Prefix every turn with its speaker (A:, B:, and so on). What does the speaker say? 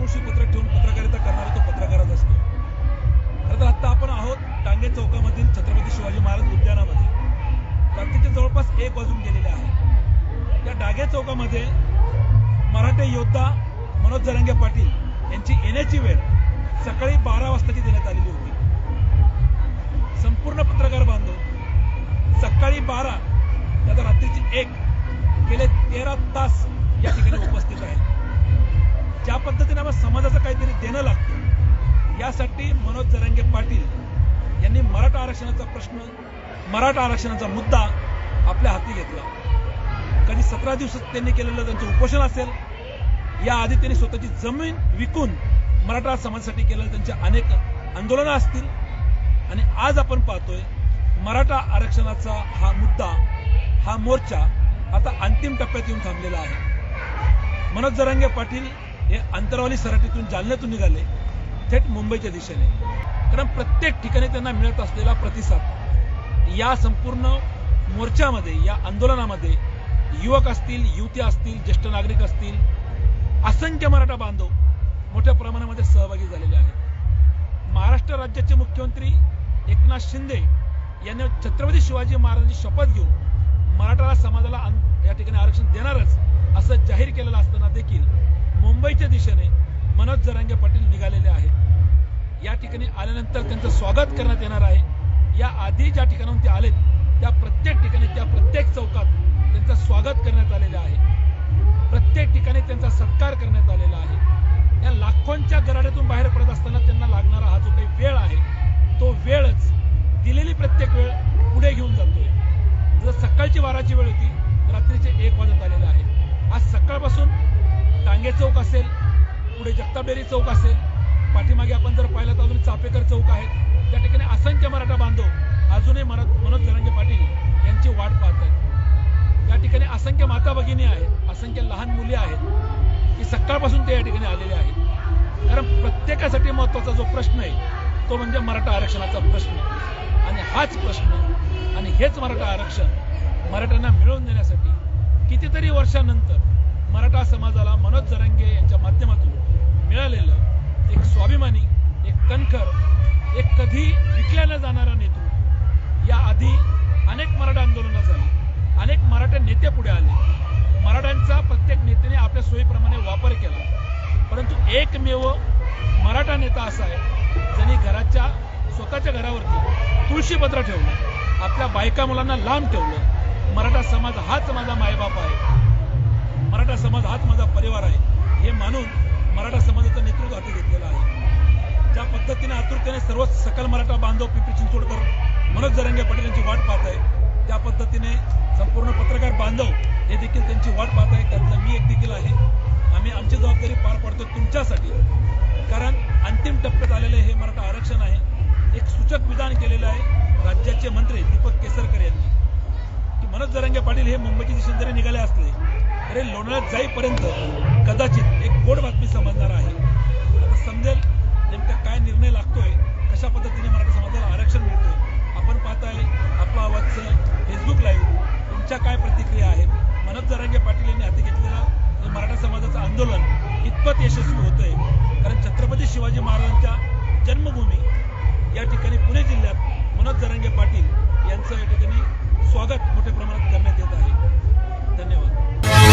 A: पाठोशी पत्रक ठेवून पत्रकारिता करणारा तो पत्रकारच असतो. खरं तर आत्ता आपण आहोत टांगे चौकामधील छत्रपती शिवाजी महाराज उद्यानामध्ये. रात्रीचे जवळपास एक वाजून गेलेले आहे. या डांगे चौकामध्ये मराठे योद्धा मनोज जरंगे पाटील यांची येण्याची वेळ सकाळी बारा वाजताची देण्यात आलेली होती. संपूर्ण पत्रकार बांधव सकाळी बारा त्यात रात्रीची एक गेले तेरा तास या ठिकाणी उपस्थित आहेत. ज्या पद्धतीने आपण समाजाचं काहीतरी देणं लागतं यासाठी मनोज जरंगे पाटील यांनी मराठा आरक्षणाचा प्रश्न मराठा आरक्षणाचा मुद्दा आपल्या हाती घेतला. कधी सतरा दिवसात त्यांनी केलेलं त्यांचं उपोषण असेल या आधी त्यांनी स्वतःची जमीन विकून मराठा समाजासाठी केलेलं त्यांचे अनेक आंदोलनं असतील. आणि आज आपण पाहतोय मराठा आरक्षणाचा हा मुद्दा हा मोर्चा आता अंतिम टप्प्यात येऊन थांबलेला आहे. मनोज जरांगे पाटील हे अंतरावली सराटीतून जालन्यातून निघाले थेट मुंबईच्या दिशेने. कारण प्रत्येक ठिकाणी त्यांना मिळत असलेला प्रतिसाद या संपूर्ण मोर्चामध्ये या आंदोलनामध्ये युवक असतील युवती असतील ज्येष्ठ नागरिक असतील असंख्य मराठा बांधव मोठ्या प्रमाणामध्ये सहभागी झालेले आहेत. महाराष्ट्र राज्याचे मुख्यमंत्री एकनाथ शिंदे यांनी छत्रपती शिवाजी महाराजांची शपथ घेऊन मुंबईच्या दिशेने मनोज जरांगे पाटील निघालेले आहेत. या ठिकाणी आल्यानंतर त्यांचं स्वागत करण्यात येणार आहे. या आधी ज्या ठिकाणाहून ते आलेत त्या प्रत्येक ठिकाणी त्या प्रत्येक चौकात त्यांचं स्वागत करण्यात आलेलं आहे. प्रत्येक ठिकाणी त्यांचा सत्कार करण्यात आलेला आहे. या लाखोंच्या गराड्यातून बाहेर पडत असताना त्यांना लागणारा हा जो काही वेळ आहे तो वेळच दिलेली प्रत्येक वेळ पुढे घेऊन जातोय. जर सकाळची बाराची वेळ होती रात्रीचे एक वाजत आलेलं आहे. आज सकाळपासून टांगे चौक असेल पुढे जगताबेरी चौक असेल पाठीमागे आपण जर पाहिलं तर अजून चापेकर चौक आहे. त्या ठिकाणी असंख्य मराठा बांधव अजूनही मनोज मनोज जरांगे पाटील यांची वाट पाहत आहेत. त्या ठिकाणी असंख्य माता भगिनी आहेत असंख्य लहान मुली आहेत की सकाळपासून ते या ठिकाणी आलेले आहेत. कारण प्रत्येकासाठी महत्त्वाचा जो प्रश्न आहे तो म्हणजे मराठा आरक्षणाचा प्रश्न. आणि हाच प्रश्न आणि हेच मराठा आरक्षण मराठ्यांना मिळवून देण्यासाठी कितीतरी वर्षानंतर मराठा समाजाला मनोज जरंगे यांच्या माध्यमातून मिळालेलं एक स्वाभिमानी एक कणखर एक कधी विकल्याला न जाणारा नेतृत्व या आधी अनेक मराठा आंदोलनं झाली अनेक मराठा नेते पुढे आले. मराठ्यांचा प्रत्येक नेत्याने आपल्या सोयीप्रमाणे वापर केला. परंतु एकमेव मराठा नेता असा आहे ज्यांनी घराच्या स्वतःच्या घरावरती तुळशीपत्र ठेवलं आपल्या बायका मुलांना लांब ठेवलं. मराठा समाज हाच माझा मायबाप आहे. समाज हाच माझा परिवार आहे. हे मानून मराठा समाजाचं नेतृत्व हाती घेतलेलं आहे. ज्या पद्धतीने आतुरतेने सर्व सकल मराठा बांधव पिंपरी चिंचवडकर मनोज जरंगे पाटील यांची वाट पाहत आहे त्या पद्धतीने संपूर्ण पत्रकार बांधव हे देखील त्यांची वाट पाहत आहे. त्यातलं मी एक देखील आहे. आम्ही आमची जबाबदारी पार पाडतो तुमच्यासाठी. कारण अंतिम टप्प्यात आलेले हे मराठा आरक्षण आहे. एक सूचक विधान केलेलं आहे राज्याचे मंत्री दीपक केसरकर यांनी. की मनोज जरंगे पाटील हे मुंबईच्या दिशेने जरी निघाले असले अरे लोणार जाईपर्यंत कदाचित एक गोड बातमी समजणार आहे. आता समजेल नेमका काय निर्णय लागतोय कशा पद्धतीने मराठा समाजाला आरक्षण मिळतोय. आपण पाहताय आपला आवाज फेसबुक लाईव्ह तुमच्या काय प्रतिक्रिया आहेत? मनोज जरांगे पाटील यांनी हाती घेतलेलं मराठा समाजाचं आंदोलन कितपत यशस्वी होतंय. कारण छत्रपती शिवाजी महाराजांच्या जन्मभूमी या ठिकाणी पुणे जिल्ह्यात मनोज जरांगे पाटील यांचं या ठिकाणी स्वागत मोठ्या प्रमाणात करण्यात येत आहे. धन्यवाद.